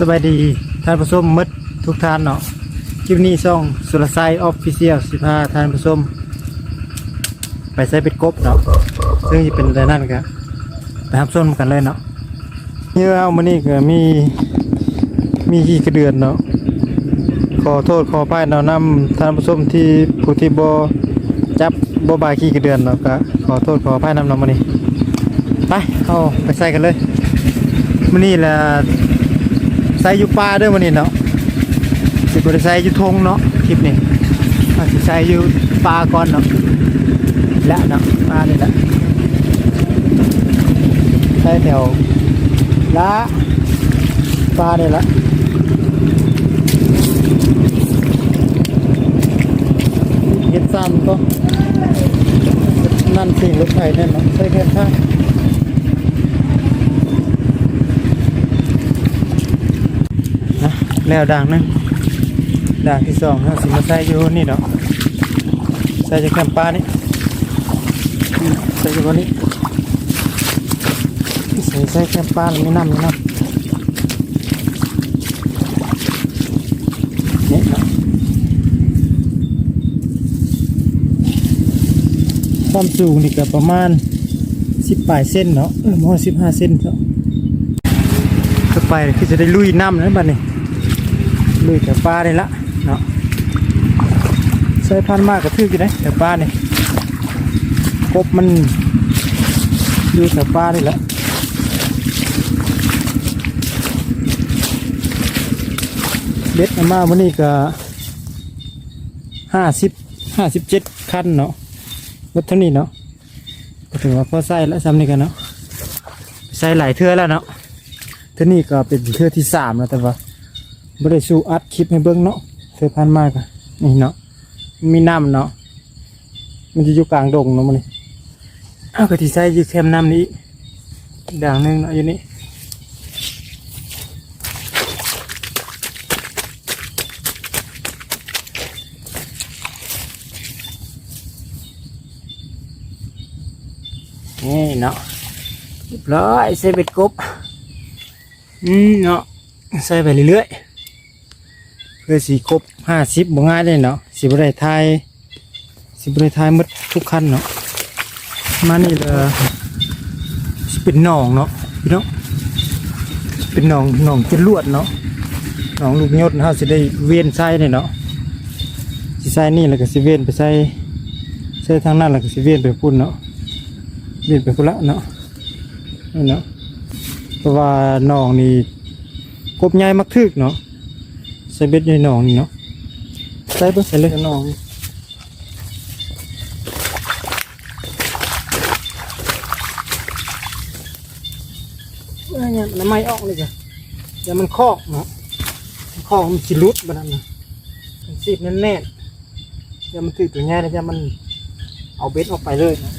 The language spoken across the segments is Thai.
สบายดีท่านผู้ชมหมดทุกท่านเนาะคลิปนี้ช่องสุรไซออฟฟิเชียลสิพาท่านผู้ชมไปใส่เป็ดกบเนาะซึ่งจะเป็นอะไรนั่นกันไปรับชมกันเลยเนาะเนี่เอามานี่ก็มีมีขี้กระเดือนเนาะขอโทษขออภัยเนาะนำท่านผู้ชมที่ผู้ที่บจับบ่บายขี้กระเดือนเนาะก็ขอโทษขออภัยนำเนาะมานี่ไปเอาไปใส่กันเลยมานี่แหละ ใส่อยู่ป่าด้อวันนี้เนาะสิบริใส่อยู่ทงเนาะคลิปนี้อาจสิใส่อยู่ป่าก่อนเนาะและเนาะป่านี่แหละใส่แถวละป่านี่แหละเฮ็ดซ้ำก็นั่นสิรถไฟนั่นเนาะใส่แค่ข้าง นะ แล้วด่างนึงด่างที่สองเราสิมาใส่อยู่นี่เนาะใส่จากแคมปลานี่ใส่จากวันนี้ใส่ใส่แคมปลาไม่น้ำไม่น้ำเนี่ยเนาะความสูงนี่ก็ประมาณสิบปลายเส้นเนาะเออมอสิบห้าเส้นเนาะต่อไปคือจะได้ลุยน้ำแล้วบัดนี้ ลุยแต่ปลาได้ละเนาะใส่พันมากกระทืบอยู่นะแต่ปลาเนี่ยกบมันอยู่แต่ปลาได้ละเบ็ดอามาวันนี้ก็ห้าสิบห้าสิบเจ็ดคันเนาะรถเท่านี้เนาะก็ถือว่าพอใส่แล้วซ้ำนี่กันเนาะใส่หลายเทื่อแล้วเนาะเท่านี้ก็เป็นเทือที่สามแล้วแต่ว่า บริสูอัดคลิปให้เบิ้งเนาะเธอพันมากอะนี่เนาะมีน้ำเนาะมันจะอยู่กลางดงเนาะมันนี่อ้าก็ที่ใส่อยู่แคมน้ำนี้ด่างหนึงเนาะอยู่นี่นี่เนาะเรียบร้อยใส่เบ็ดกบอืมเนาะใส่ไปเรื่อยๆ เพื่อสีครบห้าสิบบ่ง่ายเลยเนาะสิบได้ทยสิบได้ทยหมดทุกขั้นเนาะมานี่เลยเป็นหนองเนาะพี่น้องเป็นหนองหนองจะลวดเนาะหนองลูกยศเฮาสิได้เวียนใส่เนี่ยเนาะสิใส่นี่แล้วก็สิเวียนไปใส่ใส่ทางนั้นแล้วก็สิเวียนไปพุ่นเนาะเวียนไปพุ่นละเนาะนั่เนาะเพราะว่าหนองนี่กบใหญ่มักทึกเนาะ ส่เบ็ดในหนองนี่เนาะใส่เบิ่งใส่เลยหนองเอ้ยเนี่ยน้ำไม้ออกเลยจ้ะเดี๋ยวมันคอกเนาะมันคอกมันสิรุดบ้านั้นนะมันสีบแน่นๆเดี๋ยวมันถือตัวใหญ่แล้วจะมันเอาเบ็ดออกไปเลยเนาะ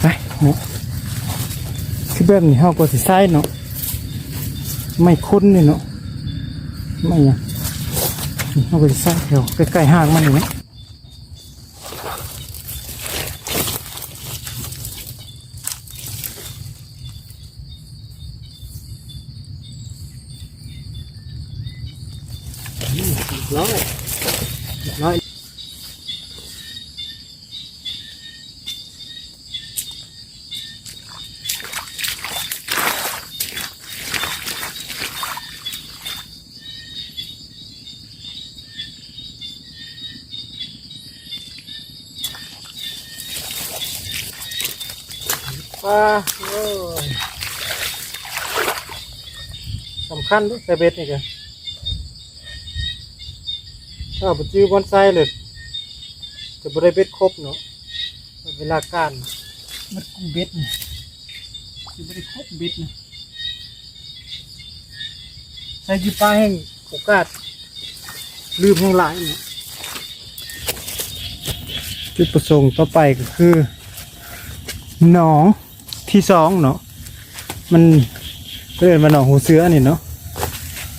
ไปเนาะคือแบบนี้เฮาก็สิใส่เนาะไม่คุ้นนี่เนาะไม่ยังนี่ เอาไปใส่แถวใกล้ๆห้างมันนี่ไหมอยร้อย ปลาโอ้ยสำคัญด้วยใส่เบ็ดนี่กันถ้าไปจื้อบอนไซเลยจะบริเบ็ดครบเนาะเวลาการมันกุ้งเบ็ดนี่จะบริครบเบ็ดนี่ใส่อยูปลาแห้งโอกาสลืมแห้งหลายเนาะจุดประสงค์ต่อไปก็คือหนอง ที่สองเนาะมันเรียกว่าหนองหูเสือนี่เนาะ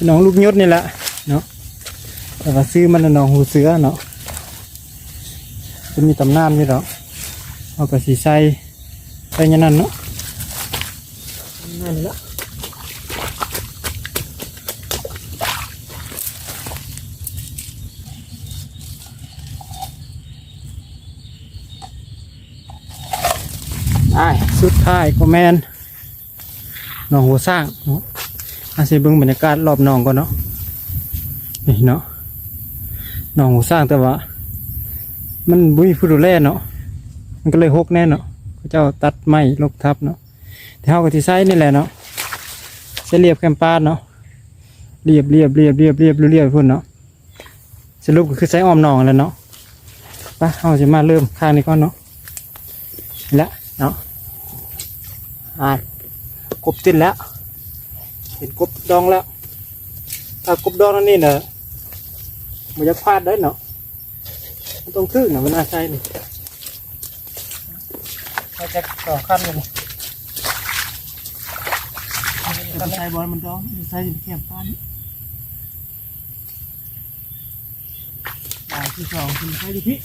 หนองลูกยศนี่แหละเนาะแต่ว่าซื้อมันน่ะหนองหูเสือเนาะจะมีตำนานนี่เนาะเอากระสีใส่ใส่ยันนั่นเนาะนั่นละ ได้สุดท้ายก็แมนหนองหัวสร้างเนาะอาสิเบิ่งบรรยากาศรอบหนองก่อนเนาะนี่เนาะหนองหัวสร้างแต่ว่า มันบุ้ยผู้ดูแลเนาะมันก็เลยหกแน่เนาะเจ้าตัดไม้ลกทับเนาะที่เฮาก็ที่ใช้นี่แหละเนาะใช้เรียบแคมปาดเนาะเรียบเรียบเรียบเรียบเรียบเรียบพุ่นเนาะสรุปก็คือใช้อ้อมหนองแล้วเนาะไปเฮาจะมาเริ่มข้างนี้ก่อนเนาะนี่ละเนาะ อ่ากบติดแล้ว เห็นกบดองแล้วถ้ากบดองนั่นนี่เนาะมันจะพลาดได้เนาะมันต้องทึ่งนะมันน่าใช่นี่เราจะสองขั้นเลยมันใช้บอลมันร้องมันใช้อยู่แคมป้านอ่าที่สองคุณใช้อยู่พี่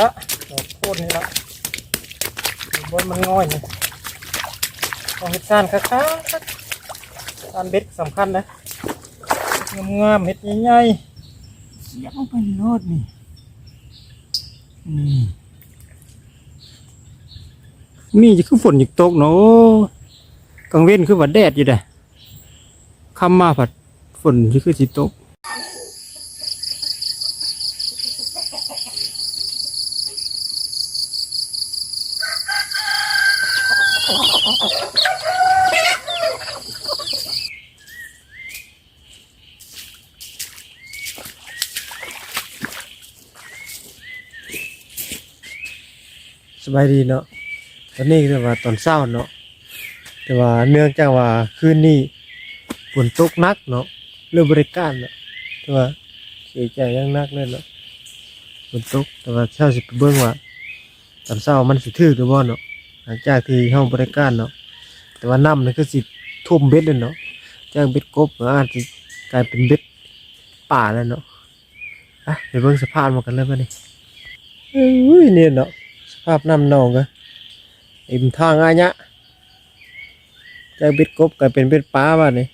ละดอกโคตรนี่ละบอลมันง่อยนี่ต้องเห็ดซ่านคักๆการเบ็ดสำคัญนะงามๆเม็ดใหญ่ๆเสียบลงไปในรถนี่นี่นี่จะคือฝนอยู่ตกเนาะกลางเว้นคือว่าแดดอยู่เด้คำมาผัดฝนจะคือสิตก บายดีเนาะตอนนี้คือว่าตอนเช้าเนาะแต่ว่าเนื่องจากว่าคืนนี้ฝนตกหนักเนาะเรื่องบริการเนาะแต่ว่าเสียใจยังนักเลยเนาะฝนตกแต่ว่าเช้าสิเบิ่งว่าตอนเช้ามันสิถึกหรือบ่เนาะหลังจากที่เฮาบริการเนาะแต่ว่าน้ำนี่คือสิท่วมเบ็ดเลยเนาะจากเบ็ดกบอาจจะกลายเป็นเบ็ดป่าแล้วเนาะอะไปเบิ่งสภาพมันกันเลยป่ะนี่เอ้ยเนี่ยเนาะ ภาพน้ำหนองก็อิ่มทางอาญะจากเบ็ดกบกลายเป็นเบ็ดปลาบ้านนี่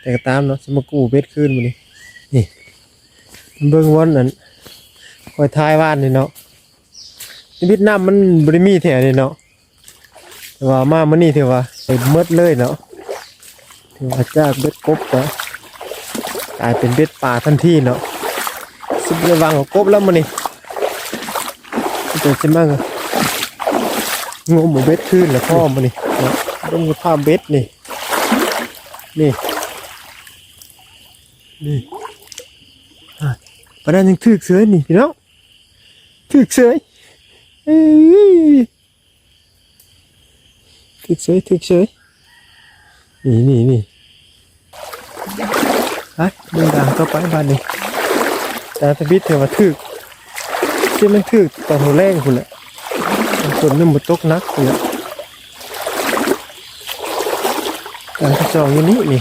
แต่ก็ตามเนาะสมากูเบ็ดขึ้นมานี่นี่เบิ่งวันนั้นคอยทายว่านนี่เนาะนี่เบ็ดน้ำมันบริมีแถวนี่เนาะแต่ว่ามามันนี่เถือว่าไปเมดเลยเนาะถือว่าจากเบ็ดกบก็กลายเป็นเบ็ดปลาทันทีเนาะสิบระวังของกบแล้วมันนี่เจะมากอะ งมหมูเบ็ดขึ้นแล้วพ่อมานี่นะต้องภาเบ็ดนี่ นี่ นี่ประเด็นยังถึกเสือนี่พี่น้องถึกเสือยถึกเสือถึกเสือนี่นี่นี่ไปเดินทางต่อไปบ้านนี้แต่ทบิดเถอะว่าถึกที่มันถือตอนหัวแรงคุณแหละ ฝนนี่มันตกนักคุณแหละการจองอยู่นี่นี่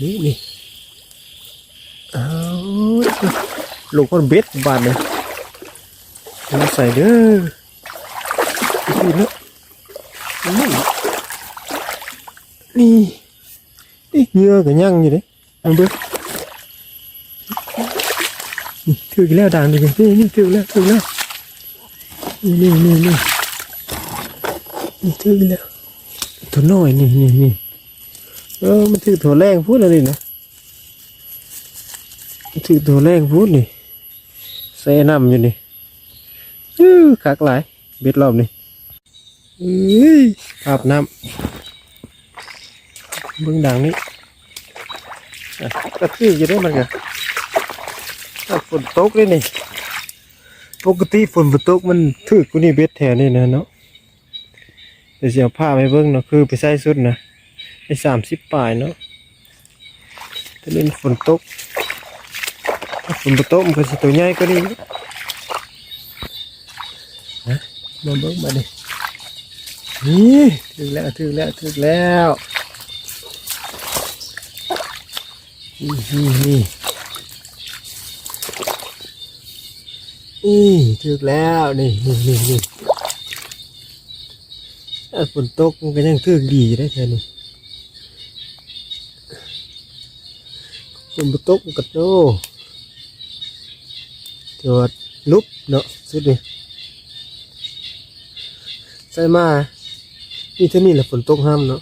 นี่นี่เอาลูกคนเบ็ดบาดเลยมาใส่เด้อนี่นะนี่นี่นี่เหงื่อก็ยังอยู่เด้อันเบิ้ง ถืออีกแล้วด่างดินี่นี่ถือแล้วถือแล้วนี่นี่นี่นี่นี่ถืออีกแล้วตัวน้อยนี่นี่นี่เออมันถือตัวแรงพูดอะไรนะมันถือตัวแรงพูดนี่ใส่น้ำอยู่นี่อื้อคักหลายเบ็ดรอบนี่เอ้ยอาบน้ำเบื้องด่างนี้อะกระทืบอยู่ได้มันกัน ฝนตกเลยนี่ ปกติฝนฝนตกมันถือกูนี่เบ็ดแถวนี่นะเนาะเดี๋ยวจะเอผ้าไปเบิ้งเนาะคือไปใส่สุดนะไอ้สามสิบปลายเนาะถ้าเล่นฝนตกถ้าฝนฝนตกมันก็สิตัวใหญ่ก็นี่นะมาเบิ้งมาดินี่ถึงแล้วถึงแล้วถึงแล้วนี่นี่ นี่ถึกแล้วนี่นี่นี่นี่ฝนตกมันก็ยังถึกดีได้แค่นี้ฝนตกมันก็โตแต่ว่าลุบเนาะสุดนี่ใส่มานี่เท่านี้แหละฝนตกห้ามเนาะ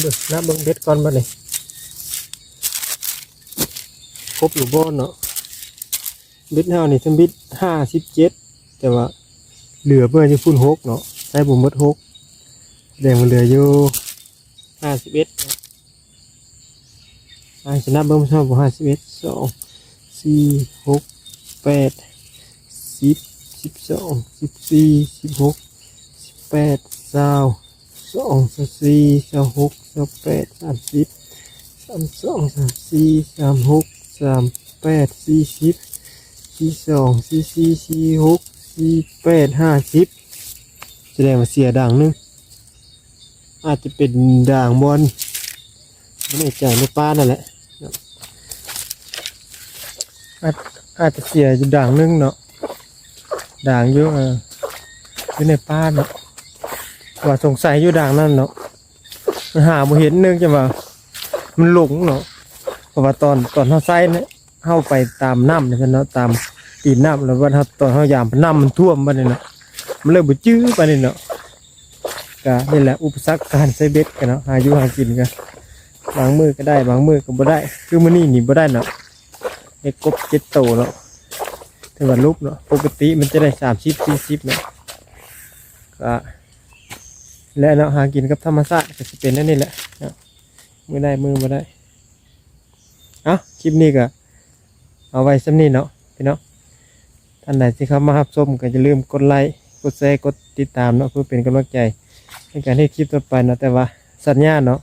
เด้อนับเบิ่งเบ็ดก่อนบัดนี้ ครบหรือบ่เนาะเบ็ดเฮานี่ทั้งเบ็ดแต่ว่าเหลือเพื่อจะฟุ้นหกเนาะใส่บ่หมดหกแดงว่าเหลืออยู่51อาชนะเบิ้มชอบห้าสิบเอ็ดสองสี่หกแปดสิบสิบสองสิบสี่สิบหกสิบแปดสาวสองสสี่สาหกสาแปดสามสิบสามสองสามสี่สามหก สามแปดสี่สิบสี่สองสี่สี่สี่หกสี่แปดห้าสิบแสดงว่าเสียด่างหนึงอาจจะเป็นด่างบอลไม่แน่ใจในป้านั่นแหละอาจอาจจะเสียด่างนึงเนาะด่างอยู่เอออยู่ในป้าเนาะว่าสงสัยอยู่ด่างนั่นเนาะหาบ่เห็นเนื่องจากว่ามันหลงเนาะ ราะว่าตอนตอนเขาใส่เนี่ยเข้าไปตามน้ำเนี่ยเนาะตามตีนน้ำแล้วว่าเขาตอนเขายามน้ำมันท่วมไปเนี่ยเนาะมันเลยบ่จื้อไปเนี่ยเนาะก็นี่แหละอุปสรรคการใช้เบ็ดกันเนาะหาอยู่หากินกันบางมือก็ได้บางมือก็บ่ได้ คือมื้อนี้นี่บ่ได้เนาะไอ้กบเจ็ดโตเนาะถือว่าลุกเนาะปกติมันจะได้สามสิบสี่สิบเนาะก็และเนาะหากินกับธรรมชาติก็จะเป็นนั่นนี่แหละเนาะมือได้มือบ่ได้ เอาคลิปนี้ก็เอาไว้สำนี้เนาะพี่เนาะท่านไหนที่เข้ามารับชมก็อย่าลืมกดไลค์กดแชร์กดติดตามเนาะเพื่อเป็นกำลังใจในการให้คลิปต่อไปเนาะแต่ว่าสัญญาเนาะ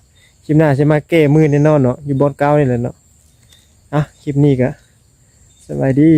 คลิปหน้าจะมาแก้มือแน่นอนเนาะอยู่บนเก้านี่แหละเนาะอะคลิปนี้ก็สบายดี